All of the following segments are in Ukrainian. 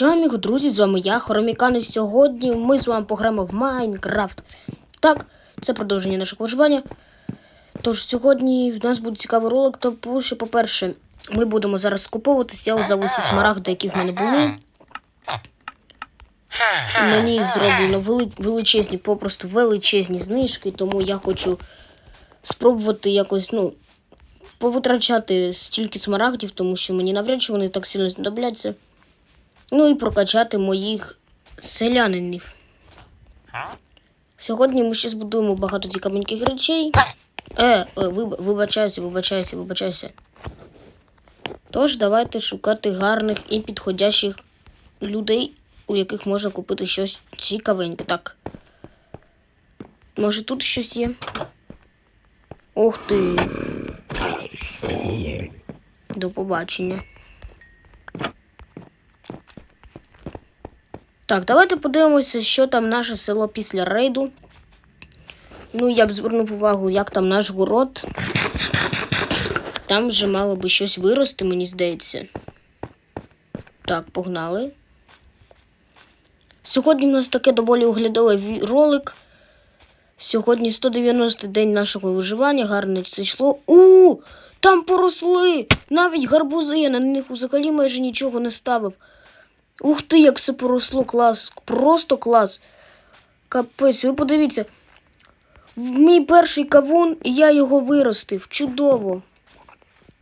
Чао, друзі, з вами я, Хоромікан, і сьогодні ми з вами пограємо в Майнкрафт. Так, це продовження нашого виживання. Тож сьогодні в нас буде цікавий ролик, тому що, по-перше, ми будемо зараз скуповуватися за усі смарагди, які в мене були. Мені зроблено вели- величезні, попросту величезні знижки, тому я хочу спробувати якось, ну, повитрачати стільки смарагдів, тому що мені навряд чи вони так сильно знадобляться. Ну і прокачати моїх селянинів. Сьогодні ми ще збудуємо багато цікавеньких речей. Е, е виб- вибачаюся, вибачаюся, вибачаюся. Тож давайте шукати гарних і підходящих людей, у яких можна купити щось цікавеньке. Так. Може тут щось є? Ух ти. До побачення. Так, давайте подивимося, що там наше село після рейду. Ну, я б звернув увагу, як там наш город. Там вже мало би щось вирости, мені здається. Так, погнали. Сьогодні у нас таке доволі оглядовий ролик. Сьогодні 190 день нашого виживання, гарне це йшло. У, там поросли! Навіть гарбузи, я на них взагалі майже нічого не ставив. Ух ти, як це поросло клас. Просто клас. Капець, ви подивіться. В мій перший кавун, і я його виростив. Чудово.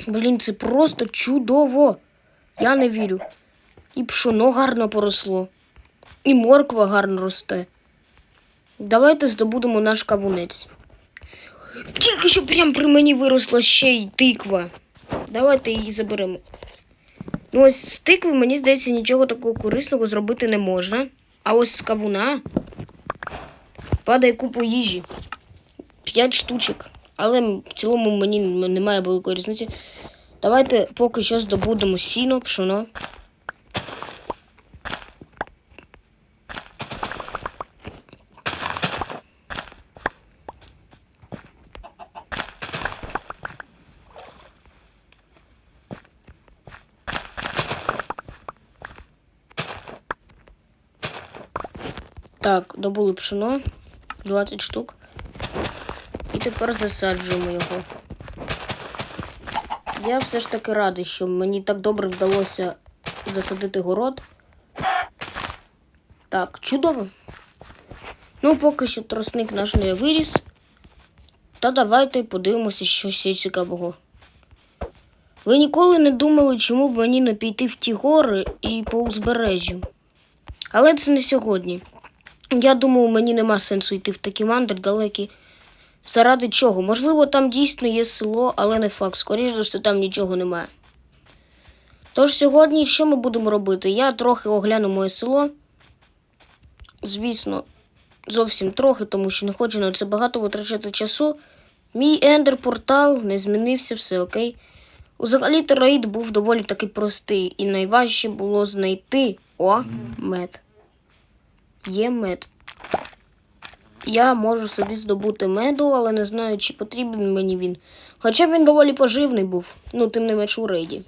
Блін, це просто чудово. Я не вірю. І пшоно гарно поросло. І морква гарно росте. Давайте здобудемо наш кавунець. Тільки що прямо при мені виросла ще й тиква. Давайте її заберемо. Ну, ось з тикви, мені здається, нічого такого корисного зробити не можна. А ось з кавуна падає купу їжі. П'ять штучок. Але в цілому мені немає великої різниці. Давайте поки що здобудемо сіно, пшоно. Так, добули пшено. 20 штук. І тепер засаджуємо його. Я все ж таки радий, що мені так добре вдалося засадити город. Так, чудово. Ну, поки що тросник наш не виріс. Та давайте подивимося, що ще цікавого. Ви ніколи не думали, чому б мені не піти в ті гори і по узбережжю. Але це не сьогодні. Я думаю, мені нема сенсу йти в такі мандри далекі. Заради чого? Можливо, там дійсно є село, але не факт. Скоріше за все, там нічого немає. Тож сьогодні що ми будемо робити? Я трохи огляну моє село. Звісно, зовсім трохи, тому що не хочу на це багато витрачати часу. Мій ендер-портал не змінився, все окей. Взагалі рейд був доволі таки простий, і найважче було знайти о, мед. Є мед. Я можу собі здобути меду, але не знаю, чи потрібен мені він. Хоча він доволі поживний був, ну, тим не менш у рейді.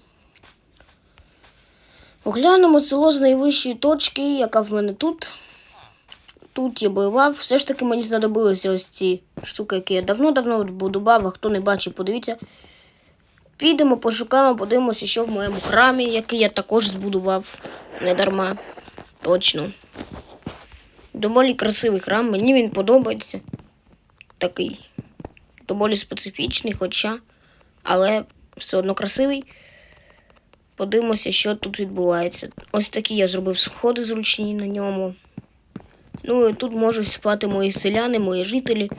Оглянемо село з найвищої точки, яка в мене тут. Тут я воював. Все ж таки мені знадобилися ось ці штуки, які я давно-давно будував, а хто не бачив, подивіться. Підемо, пошукаємо, подивимося, що в моєму храмі, який я також збудував. Не дарма. Точно. Доволі красивий храм, мені він подобається. Такий доволі специфічний, хоча, але все одно красивий. Подивимося, що тут відбувається. Ось такі я зробив сходи зручні на ньому. Ну і тут можуть спати мої селяни, мої жителі.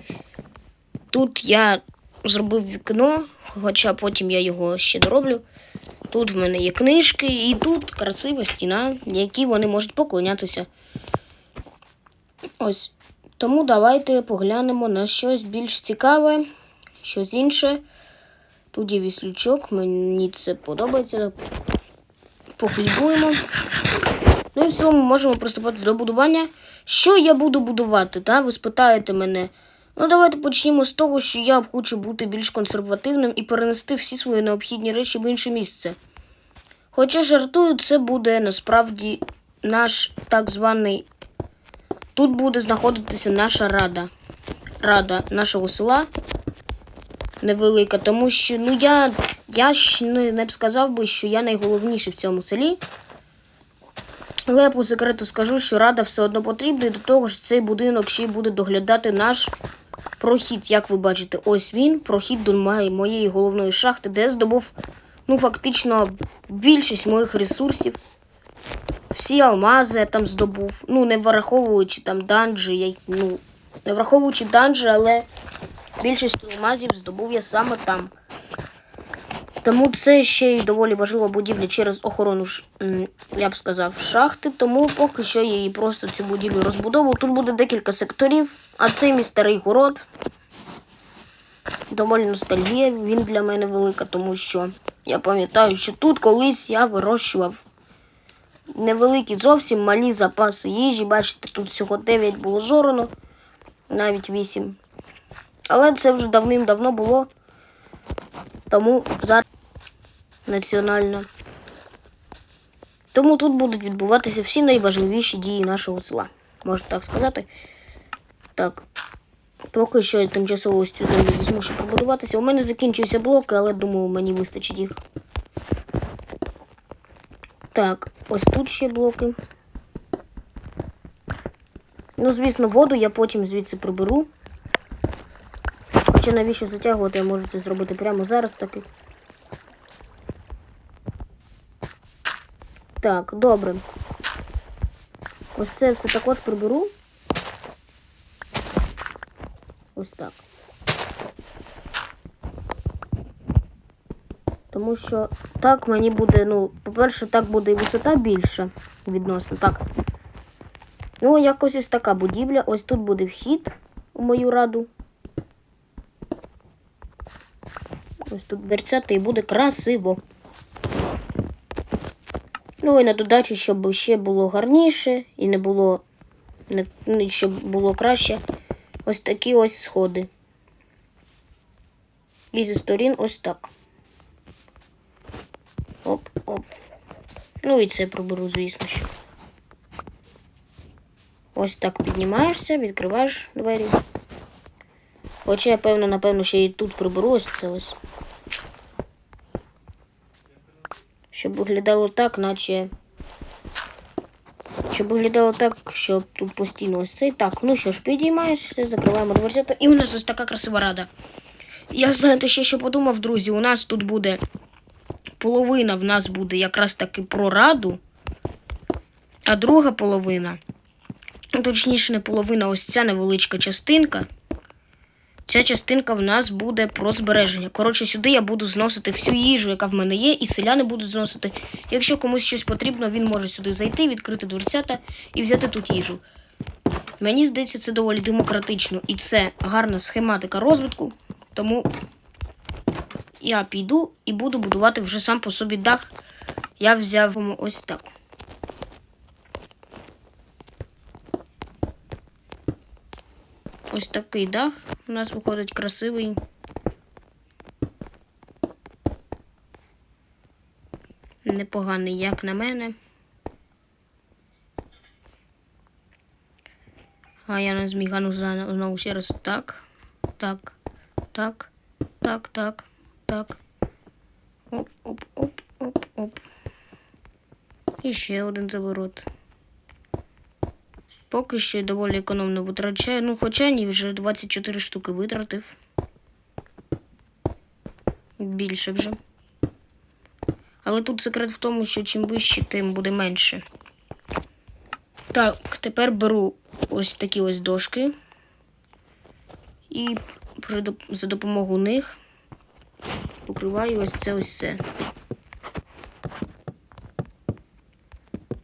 Тут я зробив вікно, хоча потім я його ще дороблю. Тут в мене є книжки, і тут красива стіна, якій вони можуть поклонятися. Ось. Тому давайте поглянемо на щось більш цікаве, щось інше. Тут є віслючок, мені це подобається. Похлібуємо. Ну і в цілому можемо приступати до будування. Що я буду будувати? Та? Ви спитаєте мене. Ну, давайте почнімо з того, що я хочу бути більш консервативним і перенести всі свої необхідні речі в інше місце. Хоча жартую, це буде насправді наш так званий. Тут буде знаходитися наша рада. Рада нашого села. Невелика, тому що ну я, я ж не, не б сказав би, що я найголовніший в цьому селі. Але я по секрету скажу, що рада все одно потрібна, і до того ж цей будинок ще й буде доглядати наш прохід. Як ви бачите, ось він, прохід до моєї, моєї головної шахти, де я здобув ну, фактично більшість моїх ресурсів. Всі алмази я там здобув. Ну, не враховуючи там данжі, я, ну, не враховуючи данжі, але більшість алмазів здобув я саме там. Тому це ще й доволі важлива будівля через охорону, я б сказав, шахти. Тому поки що я її просто цю будівлю розбудовував. Тут буде декілька секторів, а це мій старий город. Доволі ностальгія. Він для мене велика, тому що я пам'ятаю, що тут колись я вирощував невеликі зовсім малі запаси їжі. Бачите, тут всього 9 було зорано, навіть 8. Але це вже давним-давно було. Тому зараз національно. Тому тут будуть відбуватися всі найважливіші дії нашого села. Можна так сказати. Так. Поки що я тимчасово ось цю землю візьму, побудуватися. У мене закінчуються блоки, але думаю, мені вистачить їх. Так, ось тут ще блоки. Ну, звісно, воду я потім звідси приберу. Хоча навіщо затягувати, я можу це зробити прямо зараз таки. Так, добре. Ось це все також приберу. Ось так. Тому що так мені буде, ну, по-перше, так буде і висота більша відносно. Так. Ну, якось ось така будівля. Ось тут буде вхід у мою раду. Ось тут дверцята і буде красиво. Ну і на додачу, щоб ще було гарніше і не було, не, ну, щоб було краще. Ось такі ось сходи. І зі сторін ось так. Оп, оп. Ну і це проберу, звісно що. Ось так піднімаєшся, відкриваєш двері. Хоча я певно, напевно, ще і тут приберу ось це ось. Щоб виглядало так, наче. Щоб виглядало так, щоб тут постійно ось цей. Так, ну що ж, підіймаєшся, закриваємо дверцята. І у нас ось така красива рада. Я знаєте, ще що подумав, друзі, у нас тут буде половина в нас буде якраз таки про раду, а друга половина, ну, точніше, не половина, ось ця невеличка частинка. Ця частинка в нас буде про збереження. Коротше, сюди я буду зносити всю їжу, яка в мене є, і селяни будуть зносити. Якщо комусь щось потрібно, він може сюди зайти, відкрити дверцята і взяти тут їжу. Мені здається, це доволі демократично і це гарна схематика розвитку. Тому я піду і буду будувати вже сам по собі дах. Я взяв ось так. Ось такий дах у нас виходить красивий. Непоганий, як на мене. А я на змігану знову ще раз так. Так. Так. Так, так, так. Оп, оп, оп, оп, оп. І ще один заворот. Поки що доволі економно витрачаю. Ну, хоча ні, вже 24 штуки витратив. Більше вже. Але тут секрет в тому, що чим вище, тим буде менше. Так, тепер беру ось такі ось дошки. І за допомогою них покриваю ось це ось все.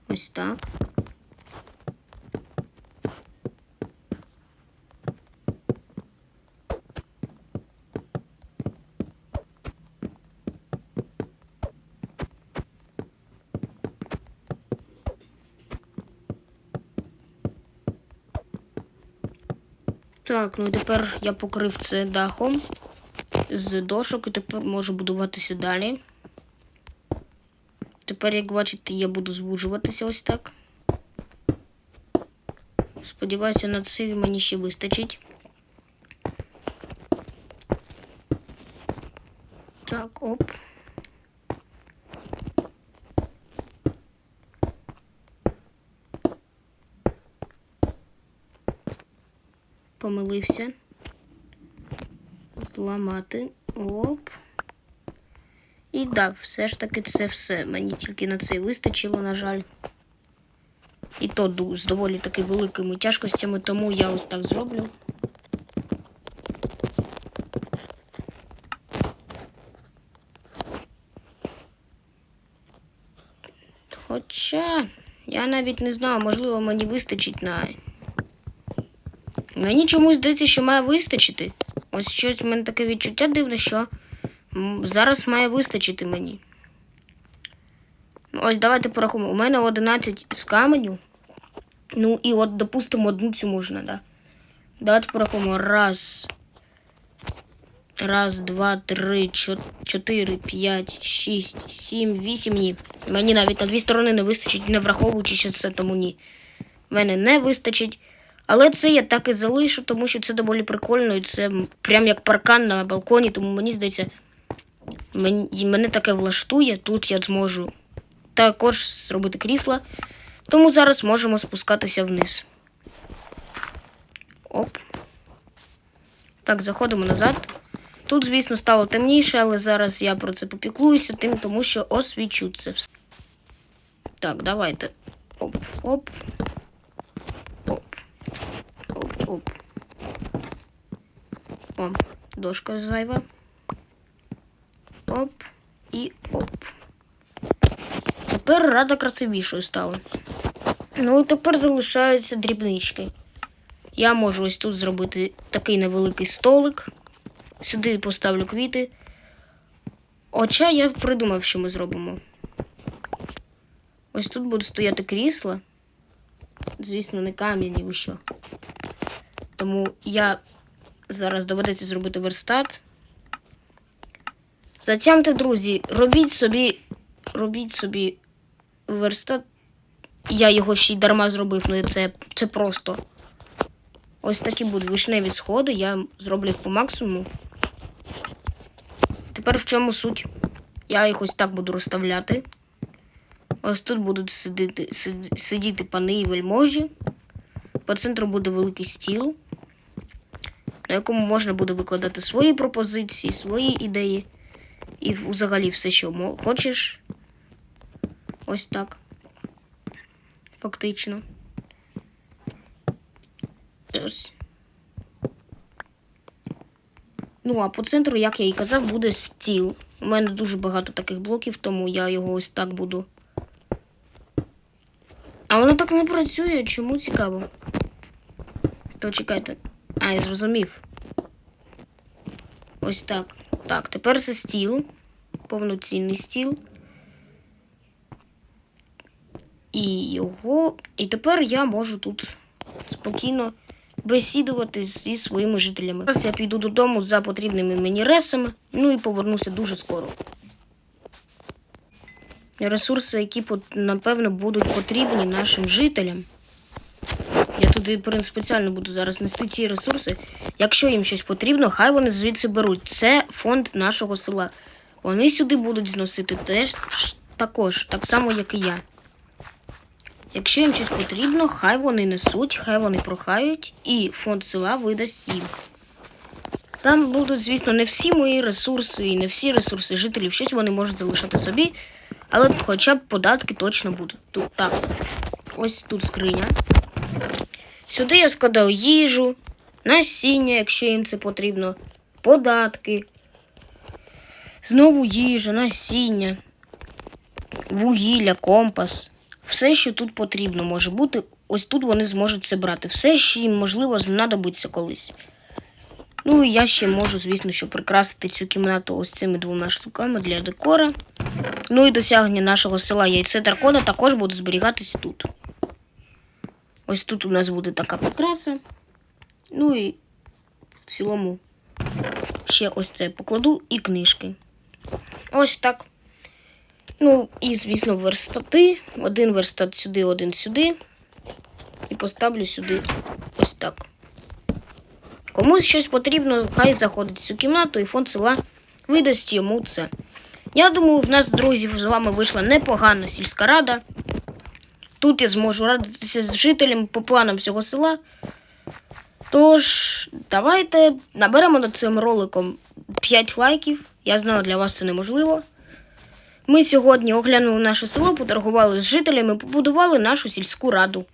Ось так. Так, ну тепер я покрив це дахом з дошок і тепер можу будуватися далі. Тепер, як бачите, я буду звужуватися ось так. Сподіваюся, на це мені ще вистачить. Так, оп. Помилився. Зламати. Оп. І так, все ж таки це все. Мені тільки на це вистачило, на жаль. І то з доволі таки великими тяжкостями, тому я ось так зроблю. Хоча я навіть не знаю, можливо, мені вистачить на. Мені чомусь здається, що має вистачити. Ось щось в мене таке відчуття дивне, що зараз має вистачити мені. Ось давайте порахуємо. У мене 11 з каменю. Ну і от, допустимо, одну цю можна, да. Давайте порахуємо. Раз. Раз, два, три, чо- чотири, п'ять, шість, сім, вісім. Ні. Мені навіть на дві сторони не вистачить, не враховуючи, що це тому ні. Мене не вистачить. Але це я так і залишу, тому що це доволі прикольно, і це прям як паркан на балконі, тому мені здається, мені, мене таке влаштує. Тут я зможу також зробити крісла. Тому зараз можемо спускатися вниз. Оп. Так, заходимо назад. Тут, звісно, стало темніше, але зараз я про це попіклуюся, тим, тому що освічу це все. Так, давайте. Оп, оп. Оп. Оп. О, дошка зайва. Оп. І оп. Тепер рада красивішою стала. Ну і тепер залишаються дрібнички. Я можу ось тут зробити такий невеликий столик. Сюди поставлю квіти. Хоча я придумав, що ми зробимо. Ось тут буде стояти крісла. Звісно, не кам'яні, ви що. Тому я зараз доведеться зробити верстат. Затямте, друзі, робіть собі, робіть собі верстат. Я його ще й дарма зробив, ну це, це просто. Ось такі будуть вишневі сходи, я зроблю їх по максимуму. Тепер в чому суть? Я їх ось так буду розставляти. Ось тут будуть сидіти, сидіти пани і вельможі. По центру буде великий стіл, на якому можна буде викладати свої пропозиції, свої ідеї. І взагалі все, що хочеш. Ось так. Фактично. Ось. Ну, а по центру, як я і казав, буде стіл. У мене дуже багато таких блоків, тому я його ось так буду. А воно так не працює, чому цікаво? То чекайте. А, я зрозумів. Ось так. Так, тепер це стіл. Повноцінний стіл. І його. І тепер я можу тут спокійно бесідувати зі своїми жителями. Зараз я піду додому за потрібними мені ресами, ну і повернуся дуже скоро. Ресурси, які напевно будуть потрібні нашим жителям. Туди прин- спеціально буду зараз нести ці ресурси. Якщо їм щось потрібно, хай вони звідси беруть. Це фонд нашого села. Вони сюди будуть зносити теж також, так само, як і я. Якщо їм щось потрібно, хай вони несуть, хай вони прохають, і фонд села видасть їм. Там будуть, звісно, не всі мої ресурси і не всі ресурси жителів, щось вони можуть залишати собі, але хоча б податки точно будуть. Тут так. Ось тут скриня. Сюди я складаю їжу, насіння, якщо їм це потрібно, податки. Знову їжа, насіння, вугілля, компас. Все, що тут потрібно, може бути. Ось тут вони зможуть це брати. Все, що їм можливо знадобиться колись. Ну і я ще можу, звісно, що прикрасити цю кімнату ось цими двома штуками для декора. Ну і досягнення нашого села яйце дракона також буде зберігатись тут. Ось тут у нас буде така прикраса. Ну і в цілому ще ось це покладу і книжки. Ось так. Ну, і, звісно, верстати. Один верстат сюди, один сюди. і поставлю сюди ось так. Комусь щось потрібно, хай заходить в цю кімнату і фонд села видасть йому це. Я думаю, в нас, друзів, з вами вийшла непогана сільська рада. Тут я зможу радитися з жителями по планам всього села. Тож, давайте наберемо над цим роликом 5 лайків. Я знаю, для вас це неможливо. Ми сьогодні оглянули наше село, поторгували з жителями, побудували нашу сільську раду.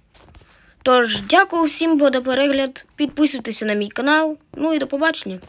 Тож, дякую всім за перегляд. Підписуйтеся на мій канал. Ну і до побачення.